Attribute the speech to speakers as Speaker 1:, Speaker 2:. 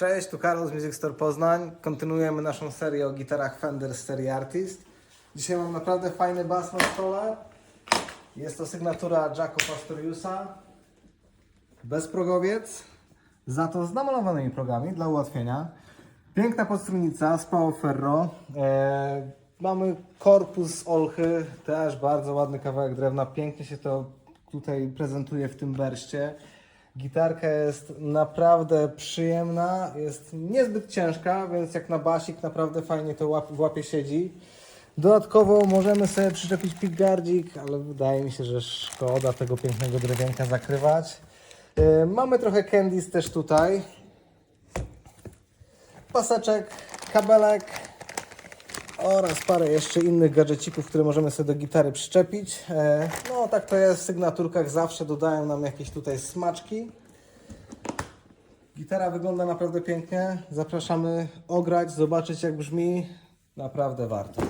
Speaker 1: Cześć, tu Karol z Music Store Poznań. Kontynuujemy naszą serię o gitarach Fender z serii Artist. Dzisiaj mam naprawdę fajny bas na stole. Jest to sygnatura Jacko Pastoriusa. Bezprogowiec, za to z namalowanymi progami dla ułatwienia. Piękna podstrunica z Pao Ferro. E, mamy korpus z Olchy, też bardzo ładny kawałek drewna. Pięknie się to tutaj prezentuje w tym berście. Gitarka jest naprawdę przyjemna, jest niezbyt ciężka, więc jak na basik naprawdę fajnie to w łapie siedzi. Dodatkowo możemy sobie przyczepić pickguardzik, ale wydaje mi się, że szkoda tego pięknego drewienka zakrywać. E, Mamy trochę candies też tutaj. Paseczek, kabelek oraz parę jeszcze innych gadżecików, które możemy sobie do gitary przyczepić. E, No tak to jest w sygnaturkach, zawsze dodają nam jakieś tutaj smaczki. Gitara wygląda naprawdę pięknie. Zapraszamy ograć, zobaczyć jak brzmi. Naprawdę warto.